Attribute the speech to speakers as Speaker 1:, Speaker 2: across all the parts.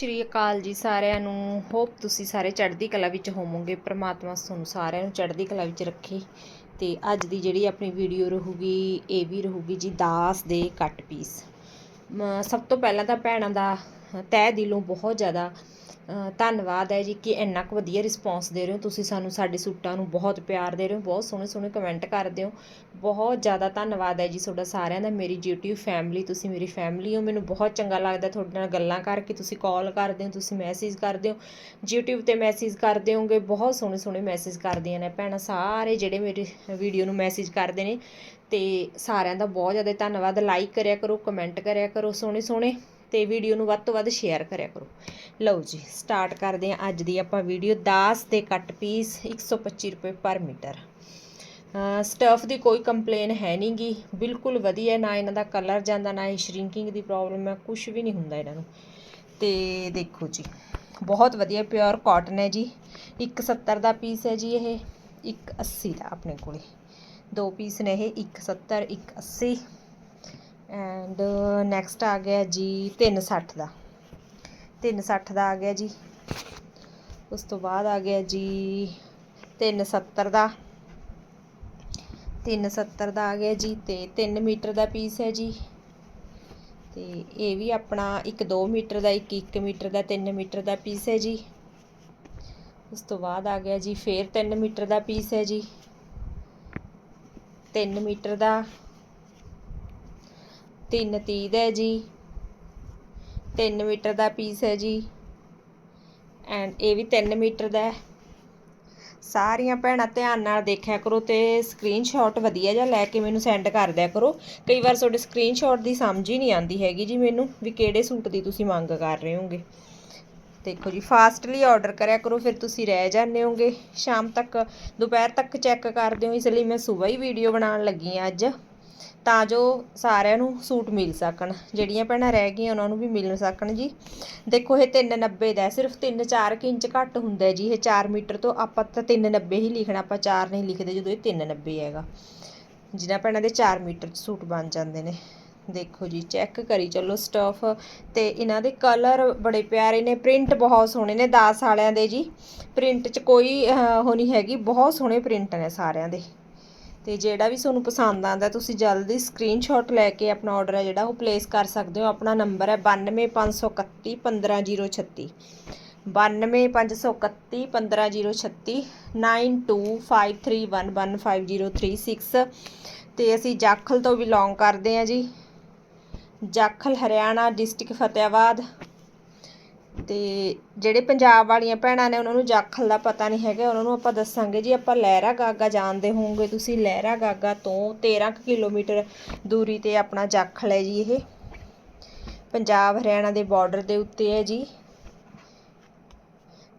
Speaker 1: ਸ਼੍ਰੀ ਅਕਾਲ ਜੀ ਸਾਰਿਆਂ ਨੂੰ। ਹੋਪ ਤੁਸੀਂ ਸਾਰੇ ਚੜ੍ਹਦੀ ਕਲਾ ਵਿੱਚ ਹੋਵੋਗੇ। ਪ੍ਰਮਾਤਮਾ ਤੁਹਾਨੂੰ ਸਾਰਿਆਂ ਨੂੰ ਚੜ੍ਹਦੀ ਕਲਾ ਵਿੱਚ ਰੱਖੇ। ਤੇ ਅੱਜ ਦੀ ਜਿਹੜੀ ਆਪਣੀ ਵੀਡੀਓ ਰਹੂਗੀ, ਇਹ ਵੀ ਰਹੂਗੀ ਜੀ ਦਾਸ ਦੇ ਕੱਟ ਪੀਸ ਮ- ਸਭ ਤੋਂ ਪਹਿਲਾਂ ਤਾਂ ਭੈਣਾਂ ਦਾ ਤਹਿ ਦਿਲੋਂ ਬਹੁਤ ਜ਼ਿਆਦਾ ਧੰਨਵਾਦ ਹੈ ਜੀ ਕਿ ਇੰਨਾ ਕੁ ਵਧੀਆ ਰਿਸਪੌਂਸ ਦੇ ਰਹੇ ਹੋ। ਤੁਸੀਂ ਸਾਨੂੰ ਸਾਡੇ ਸੂਟਾਂ ਨੂੰ ਬਹੁਤ ਪਿਆਰ ਦੇ ਰਹੇ ਹੋ, ਬਹੁਤ ਸੋਹਣੇ ਸੋਹਣੇ ਕਮੈਂਟ ਕਰਦੇ ਹੋ। ਬਹੁਤ ਜ਼ਿਆਦਾ ਧੰਨਵਾਦ ਹੈ ਜੀ ਤੁਹਾਡਾ ਸਾਰਿਆਂ ਦਾ, ਮੇਰੀ YouTube ਫੈਮਿਲੀ ਤੁਸੀਂ ਮੇਰੀ ਫੈਮਿਲੀ ਹੋ। ਮੈਨੂੰ ਬਹੁਤ ਚੰਗਾ ਲੱਗਦਾ ਤੁਹਾਡੇ ਨਾਲ ਗੱਲਾਂ ਕਰਕੇ, ਤੁਸੀਂ ਕਾਲ ਕਰਦੇ ਹੋ, ਤੁਸੀਂ ਮੈਸੇਜ ਕਰਦੇ ਹੋ। YouTube ਤੇ ਮੈਸੇਜ ਕਰਦੇ ਹੋਗੇ ਬਹੁਤ ਸੋਹਣੇ ਸੋਹਣੇ ਮੈਸੇਜ ਕਰਦੀਆਂ ਨੇ ਭੈਣਾਂ, ਸਾਰੇ ਜਿਹੜੇ ਮੇਰੀ ਵੀਡੀਓ ਨੂੰ ਮੈਸੇਜ ਕਰਦੇ ਨੇ। ਤੇ ਸਾਰਿਆਂ ਦਾ ਬਹੁਤ ਜ਼ਿਆਦਾ ਧੰਨਵਾਦ। ਲਾਈਕ ਕਰਿਆ ਕਰੋ ਕਮੈਂਟ ਕਰਿਆ ਕਰੋ, ਸੋਹਣੇ ਸੋਹਣੇ। ਤੇ ਵੀਡੀਓ ਨੂੰ ਵੱਧ ਤੋਂ ਵੱਧ ਸ਼ੇਅਰ ਕਰਿਆ ਕਰੋ। ਲਓ ਜੀ ਸਟਾਰਟ ਕਰਦੇ ਹਾਂ ਅੱਜ ਦੀ ਆਪਾਂ ਵੀਡੀਓ ਦਾਸ ਦੇ ਕੱਟ ਪੀਸ 125 ਰੁਪਏ ਪਰ ਮੀਟਰ ਸਟਫ ਦੀ ਕੋਈ ਕੰਪਲੇਨ ਹੈ ਨਹੀਂਗੀ ਬਿਲਕੁਲ ਵਧੀਆ, ਨਾ ਇਹਨਾਂ ਦਾ ਕਲਰ ਜਾਂਦਾ, ਨਾ ਇਹ ਸ਼ਰਿੰਕਿੰਗ ਦੀ ਪ੍ਰੋਬਲਮ ਹੈ ਕੁਝ ਵੀ ਨਹੀਂ ਹੁੰਦਾ ਇਹਨਾਂ ਨੂੰ। ਤੇ ਦੇਖੋ ਜੀ, ਬਹੁਤ ਵਧੀਆ ਪਿਓਰ ਕਾਟਨ ਹੈ ਜੀ। 170 ਦਾ ਪੀਸ ਹੈ ਜੀ ਇਹ 180 ਦਾ ਆਪਣੇ ਕੋਲੇ। ਦੋ ਪੀਸ ਨੇ ਇਹ 170 180 ਐਂਡ ਨੈਕਸਟ uh, ਆ ਗਿਆ ਜੀ 360 ਦਾ। 360 ਦਾ ਆ ਗਿਆ ਜੀ। ਉਸ ਤੋਂ ਬਾਅਦ ਆ ਗਿਆ ਜੀ 370 ਦਾ। 370 ਦਾ ਆ ਗਿਆ ਜੀ ਤੇ 3 ਮੀਟਰ ਦਾ ਪੀਸ ਹੈ ਜੀ। ਤੇ ਇਹ ਵੀ ਆਪਣਾ ਇੱਕ 2 ਮੀਟਰ ਦਾ, ਇੱਕ 1 ਮੀਟਰ ਦਾ 3 ਮੀਟਰ ਦਾ ਪੀਸ ਹੈ ਜੀ। ਉਸ ਤੋਂ ਬਾਅਦ ਆ ਗਿਆ ਜੀ ਫੇਰ 3 ਮੀਟਰ ਦਾ ਪੀਸ ਹੈ ਜੀ। 3 ਮੀਟਰ ਦਾ 3 ਤੀਹ ਦਾ ਹੈ ਜੀ। 3 ਮੀਟਰ ਦਾ ਪੀਸ ਹੈ ਜੀ। ਐਂਡ ਇਹ ਵੀ 3 ਮੀਟਰ ਦਾ ਹੈ। ਸਾਰੀਆਂ ਭੈਣਾਂ ਧਿਆਨ ਨਾਲ ਦੇਖਿਆ ਕਰੋ ਤੇ ਸਕਰੀਨਸ਼ਾਟ ਵਧੀਆ ਜਿਹਾ ਲੈ ਕੇ ਮੈਨੂੰ ਸੈਂਡ ਕਰ ਦਿਆ ਕਰੋ। ਕਈ ਵਾਰ ਤੁਹਾਡੇ ਸਕਰੀਨਸ਼ਾਟ ਦੀ ਸਮਝ ਹੀ ਨਹੀਂ ਆਉਂਦੀ ਹੈਗੀ ਜੀ ਮੈਨੂੰ ਵੀ ਕਿਹੜੇ ਸੂਟ ਦੀ ਤੁਸੀਂ ਮੰਗ ਕਰ ਰਹੇ ਹੋਗੇ। ਦੇਖੋ ਜੀ ਫਾਸਟਲੀ ਆਰਡਰ ਕਰਿਆ ਕਰੋ, ਫਿਰ ਤੁਸੀਂ ਰਹਿ ਜਾਂਦੇ ਹੋਗੇ। ਸ਼ਾਮ ਤੱਕ, ਦੁਪਹਿਰ ਤੱਕ ਚੈੱਕ ਕਰਦੇ ਹੋ ਇਸ ਲਈ ਮੈਂ ਸਵੇਰ ਹੀ ਵੀਡੀਓ ਬਣਾਉਣ ਲੱਗੀ ਹਾਂ ਅੱਜ। ਤਾਂ ਜੋ ਸਾਰਿਆਂ ਨੂੰ ਸੂਟ ਮਿਲ ਸਕਣ। ਜਿਹੜੀਆਂ ਭੈਣਾਂ ਰਹਿ ਗਈਆਂ ਉਹਨਾਂ ਨੂੰ ਵੀ ਮਿਲ ਸਕਣ ਜੀ। ਦੇਖੋ ਇਹ 390 ਦਾ ਹੈ, ਸਿਰਫ 3-4 ਇੰਚ ਘੱਟ ਹੁੰਦਾ ਜੀ। ਇਹ 4 ਮੀਟਰ ਤੋਂ ਆਪਾਂ ਤਾਂ 390 ਹੀ ਲਿਖਣਾ ਆਪਾਂ 4 ਨਹੀਂ ਲਿਖਦੇ ਜਦੋਂ ਇਹ 390 ਹੈਗਾ। ਜਿਨ੍ਹਾਂ ਭੈਣਾਂ ਦੇ 4 ਮੀਟਰ 'ਚ ਸੂਟ ਬਣ ਜਾਂਦੇ ਨੇ। ਦੇਖੋ ਜੀ ਚੈੱਕ ਕਰੀ ਚੱਲੋ ਸਟਫ। ਤੇ ਇਹਨਾਂ ਦੇ ਕਲਰ ਬੜੇ ਪਿਆਰੇ ਨੇ। ਪ੍ਰਿੰਟ ਬਹੁਤ ਸੋਹਣੇ ਨੇ 10 ਵਾਲਿਆਂ ਦੇ ਜੀ। ਪ੍ਰਿੰਟ 'ਚ ਕੋਈ ਉਹ ਨਹੀਂ ਹੈਗੀ। ਬਹੁਤ ਸੋਹਣੇ ਪ੍ਰਿੰਟ ਨੇ ਸਾਰਿਆਂ ਦੇ। ਤੇ ਜਿਹੜਾ ਵੀ ਤੁਹਾਨੂੰ ਪਸੰਦ ਆਂਦਾ ਤੁਸੀਂ ਜਲਦੀ ਸਕਰੀਨਸ਼ਾਟ ਲੈ ਕੇ ਆਪਣਾ ਆਰਡਰ ਹੈ ਜਿਹੜਾ, ਉਹ ਪਲੇਸ ਕਰ ਸਕਦੇ ਹੋ। ਆਪਣਾ ਨੰਬਰ ਹੈ 92531 15036 92531 15036 9253115036 ਤੇ ਅਸੀਂ ਜਾਖਲ ਤੋਂ ਬਿਲੋਂਗ ਕਰਦੇ ਹਾਂ ਜੀ। ਜਾਖਲ, ਹਰਿਆਣਾ ਡਿਸਟ੍ਰਿਕਟ ਫਤਿਆਬਾਦ ਤੇ ਜਿਹੜੇ ਪੰਜਾਬ ਵਾਲੀਆਂ ਭੈਣਾਂ ਨੇ ਉਹਨਾਂ ਨੂੰ ਜਾਖਲ ਦਾ ਪਤਾ ਨਹੀਂ ਹੈਗਾ, ਉਹਨਾਂ ਨੂੰ ਆਪਾਂ ਦੱਸਾਂਗੇ ਜੀ, ਆਪਾਂ ਲਹਿਰਾ ਗਾਗਾ ਜਾਣਦੇ ਹੋਵੋਗੇ ਤੁਸੀਂ, ਲਹਿਰਾ ਗਾਗਾ ਤੋਂ 13 ਕੁ ਕਿਲੋਮੀਟਰ ਦੂਰੀ ਤੇ ਆਪਣਾ ਜਾਖਲ ਹੈ ਜੀ ਇਹ। ਪੰਜਾਬ ਹਰਿਆਣਾ ਦੇ ਬਾਰਡਰ ਦੇ ਉੱਤੇ ਹੈ ਜੀ।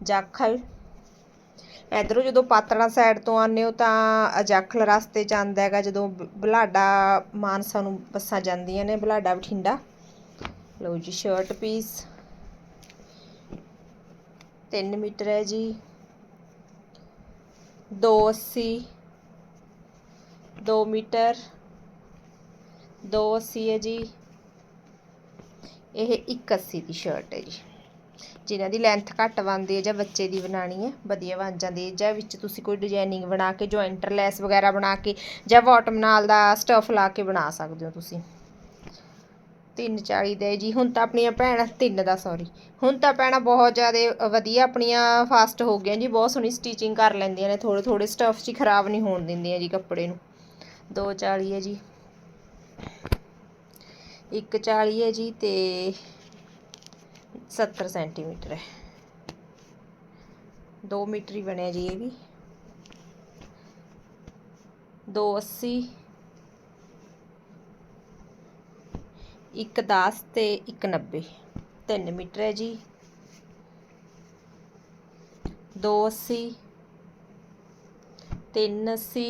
Speaker 1: ਜਾਖਲ। ਇਧਰੋਂ ਜਦੋਂ ਪਾਤੜਾ ਸਾਈਡ ਤੋਂ ਆਉਂਦੇ ਹੋ ਤਾਂ ਜਾਖਲ ਰਸਤੇ 'ਚ ਆਉਂਦਾ ਹੈਗਾ, ਜਦੋਂ ਬ- ਬੁਲਾਡਾ ਮਾਨਸਾ ਨੂੰ ਬੱਸਾਂ ਜਾਂਦੀਆਂ ਨੇ, ਬੁਲਾਡਾ ਬਠਿੰਡਾ। ਲਓ ਜੀ ਸ਼ਰਟ ਪੀਸ 3 ਮੀਟਰ ਹੈ ਜੀ। 280 2 ਮੀਟਰ 280 ਹੈ ਜੀ। ਇਹ 180 ਦੀ ਸ਼ਰਟ ਹੈ ਜੀ। ਜਿਨ੍ਹਾਂ ਦੀ ਲੈਂਥ ਘੱਟ ਬਣਦੀ ਹੈ ਜਾਂ ਬੱਚੇ ਦੀ ਬਣਾਣੀ ਹੈ, ਵਧੀਆ ਬਣ ਜਾਂਦੀ ਹੈ। ਜਾਂ ਵਿੱਚ ਤੁਸੀਂ ਕੋਈ ਡਿਜ਼ਾਈਨਿੰਗ ਬਣਾ ਕੇ ਜੁਆਇੰਟਰ ਲੈਸ ਵਗੈਰਾ ਬਣਾ ਕੇ ਜਾਂ ਬਾਟਮ ਨਾਲ ਦਾ ਸਟਫ ਲਾ ਕੇ ਬਣਾ ਸਕਦੇ ਹੋ ਤੁਸੀਂ। 340 ਦੇ ਜੀ। ਹੁਣ ਤਾਂ ਆਪਣੀਆਂ ਭੈਣਾਂ, ਤਿੰਨ ਦਾ ਸੌਰੀ ਹੁਣ ਤਾਂ ਭੈਣਾਂ ਬਹੁਤ ਜ਼ਿਆਦਾ ਵਧੀਆ ਆਪਣੀਆਂ ਫਾਸਟ ਹੋ ਗਈਆਂ ਜੀ। ਬਹੁਤ ਸੋਹਣੀ ਸਟਿਚਿੰਗ ਕਰ ਲੈਂਦੀਆਂ ਨੇ। ਥੋੜੇ ਥੋੜੇ ਸਟਫ 'ਚ ਖਰਾਬ ਨਹੀਂ ਹੋਣ ਦਿੰਦੀਆਂ ਜੀ ਕੱਪੜੇ ਨੂੰ। 240 ਹੈ ਜੀ। 140 ਹੈ ਜੀ ਤੇ 70 ਸੈਂਟੀਮੀਟਰ ਹੈ। 2 ਮੀਟਰ ਹੀ ਬਣਿਆ ਜੀ ਇਹ ਵੀ। 280 ਇੱਕ 10 ਤੇ ਇੱਕ 90 3 ਮੀਟਰ ਹੈ ਜੀ। 280 380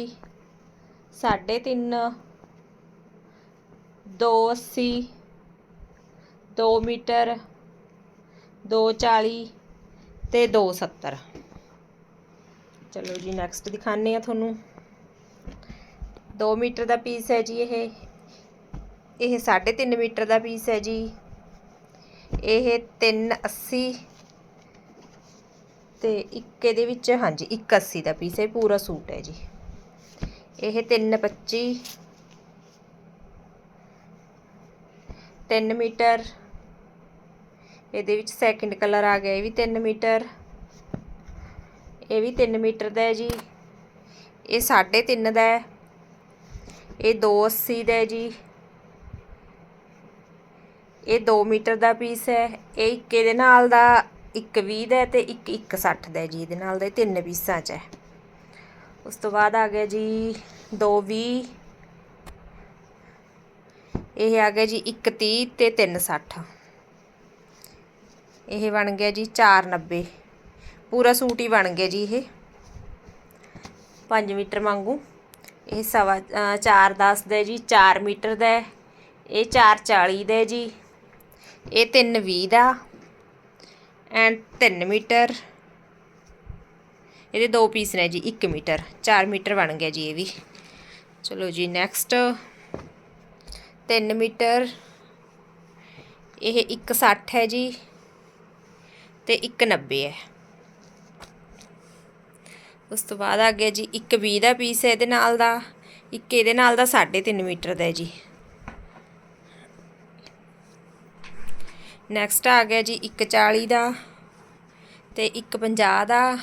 Speaker 1: ਸਾਢੇ 3 280 2 ਮੀਟਰ। 240 ਤੇ 270 ਚਲੋ ਜੀ ਨੈਕਸਟ ਦਿਖਾਣੇ ਆ ਤੁਹਾਨੂੰ। 2 ਮੀਟਰ ਦਾ ਪੀਸ ਹੈ ਜੀ ਇਹ। ਇਹ 3.5 ਮੀਟਰ ਦਾ ਪੀਸ ਹੈ ਜੀ। ਇਹ 380 ਤੇ ਇੱਕ ਇਹਦੇ ਵਿੱਚ, ਹਾਂਜੀ 180 ਦਾ ਪੀਸ ਹੈ ਪੂਰਾ ਸੂਟ ਹੈ ਜੀ। ਇਹ 325 3 ਮੀਟਰ। ਇਹਦੇ ਵਿੱਚ ਸੈਕਿੰਡ ਕਲਰ ਆ ਗਿਆ, ਇਹ ਵੀ 3 ਮੀਟਰ। ਇਹ ਵੀ 3 ਮੀਟਰ ਦਾ ਹੈ ਜੀ। ਇਹ 3.5 ਦਾ ਹੈ। ਇਹ 280 ਦਾ ਹੈ ਜੀ। ਇਹ 2 ਮੀਟਰ ਦਾ ਪੀਸ ਹੈ, ਇਹ ਇੱਕ ਇਹਦੇ ਨਾਲ ਦਾ ਇੱਕ 20 ਦਾ ਹੈ ਤੇ ਇੱਕ 160 ਦਾ ਜੀ, ਇਹਦੇ ਨਾਲ ਦਾ ਇਹ ਤਿੰਨ ਪੀਸਾਂ 'ਚ ਹੈ। ਉਸ ਤੋਂ ਬਾਅਦ ਆ ਗਿਆ ਜੀ 220 ਇਹ ਆ ਗਿਆ ਜੀ 130 ਤੇ 360 ਇਹ ਬਣ ਗਿਆ ਜੀ 490 ਪੂਰਾ ਸੂਟ ਹੀ ਬਣ ਗਿਆ ਜੀ ਇਹ। 5 ਮੀਟਰ ਵਾਂਗੂ। ਇਹ ਸਵਾ 410 ਦਾ ਜੀ 4 ਮੀਟਰ ਦਾ ਹੈ। ਇਹ 440 ਦਾ ਜੀ। ਇਹ 320 ਦਾ ਐਂਡ 3 ਮੀਟਰ। ਇਹਦੇ ਦੋ ਪੀਸ ਨੇ ਜੀ 1 ਮੀਟਰ। 4 ਮੀਟਰ ਬਣ ਗਿਆ ਜੀ ਇਹ ਵੀ। ਚਲੋ ਜੀ ਨੈਕਸਟ 3 ਮੀਟਰ। ਇਹ 160 ਹੈ ਜੀ ਤੇ 190 ਹੈ। ਉਸ ਤੋਂ ਬਾਅਦ ਆ ਗਿਆ ਜੀ, ਇੱਕ 20 ਦਾ ਪੀਸ ਹੈ ਇਹਦੇ ਨਾਲ ਦਾ। ਇੱਕ ਇਹਦੇ ਨਾਲ ਦਾ 3.5 ਮੀਟਰ ਦਾ ਹੈ ਜੀ। ਨੈਕਸਟ ਆ ਗਿਆ ਜੀ 140 ਦਾ ਤੇ 150 ਦਾ।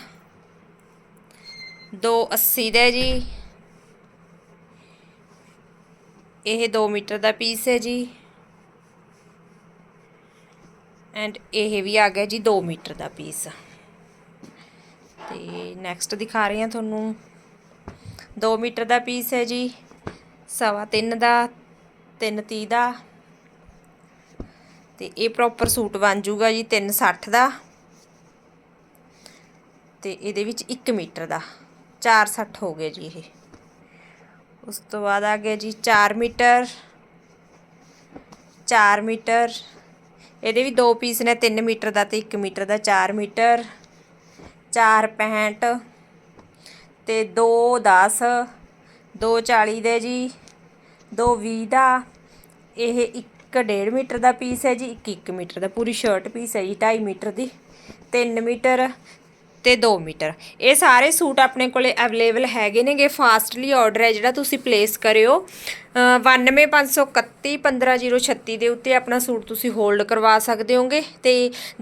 Speaker 1: 280 ਦਾ ਜੀ। ਇਹ 2 ਮੀਟਰ ਦਾ ਪੀਸ ਹੈ ਜੀ। ਐਂਡ ਇਹ ਵੀ ਆ ਗਿਆ ਜੀ 2 ਮੀਟਰ ਦਾ ਪੀਸ ਤੇ ਨੈਕਸਟ ਦਿਖਾ ਰਹੀ ਹਾਂ ਤੁਹਾਨੂੰ। 2 ਮੀਟਰ ਦਾ ਪੀਸ ਹੈ ਜੀ। ਸਵਾ 3 ਦਾ 330 ਦਾ। ਤੇ ਇਹ ਪ੍ਰੋਪਰ ਸੂਟ ਬਣ ਜਾਊਗਾ ਜੀ 360 ਦਾ। ਤੇ ਇਹਦੇ ਵਿੱਚ 1 ਮੀਟਰ ਦਾ। 460 ਹੋ ਗਿਆ ਜੀ ਇਹ। ਉਸ ਤੋਂ ਬਾਅਦ ਆ ਗਿਆ ਜੀ 4 ਮੀਟਰ। 4 ਮੀਟਰ। ਇਹਦੇ ਵੀ ਦੋ ਪੀਸ ਨੇ 3 ਮੀਟਰ ਦਾ ਤੇ 1 ਮੀਟਰ ਦਾ 4 ਮੀਟਰ। 4 65 ਤੇ 2 10 2 40 ਦੇ ਜੀ। 2 20 ਦਾ। ਇਹ 1 1.5 ਮੀਟਰ ਦਾ ਪੀਸ ਹੈ ਜੀ 1 1 ਮੀਟਰ ਦਾ, ਪੂਰੀ ਸ਼ਰਟ ਪੀਸ ਹੈ ਜੀ 2.5 ਮੀਟਰ ਦੀ 3 ਮੀਟਰ ਤੇ 2 ਮੀਟਰ। ਇਹ ਸਾਰੇ ਸੂਟ ਆਪਣੇ ਕੋਲੇ ਅਵੇਲੇਬਲ ਹੈਗੇ ਨੇਗੇ। ਫਾਸਟਲੀ ਆਰਡਰ ਹੈ ਜਿਹੜਾ ਤੁਸੀਂ ਪਲੇਸ ਕਰਿਓ। 92531 15036 ਦੇ ਉੱਤੇ ਆਪਣਾ ਸੂਟ ਤੁਸੀਂ ਹੋਲਡ ਕਰਵਾ ਸਕਦੇ ਹੋਗੇ ਤੇ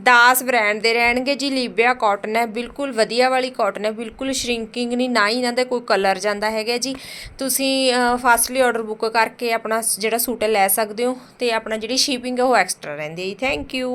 Speaker 1: ਦਾਸ ਬ੍ਰਾਂਡ ਦੇ ਰਹਿਣਗੇ ਜੀ। ਲੀਬਿਆ ਕਾਟਨ ਹੈ। ਬਿਲਕੁਲ ਵਧੀਆ ਵਾਲੀ ਕਾਟਨ ਹੈ। ਬਿਲਕੁਲ ਸ਼ਰਿੰਕਿੰਗ ਨਹੀਂ, ਨਾ ਹੀ ਇਹਨਾਂ ਦਾ ਕੋਈ ਕਲਰ ਜਾਂਦਾ ਹੈਗਾ ਜੀ। ਤੁਸੀਂ ਫਾਸਟਲੀ ਆਰਡਰ ਬੁੱਕ ਕਰਕੇ ਆਪਣਾ ਜਿਹੜਾ ਸੂਟ ਹੈ ਲੈ ਸਕਦੇ ਹੋ ਤੇ ਆਪਣਾ ਜਿਹੜੀ ਸ਼ਿਪਿੰਗ ਹੈ ਉਹ ਐਕਸਟਰਾ ਰਹਿੰਦੀ ਹੈ ਜੀ। Thank you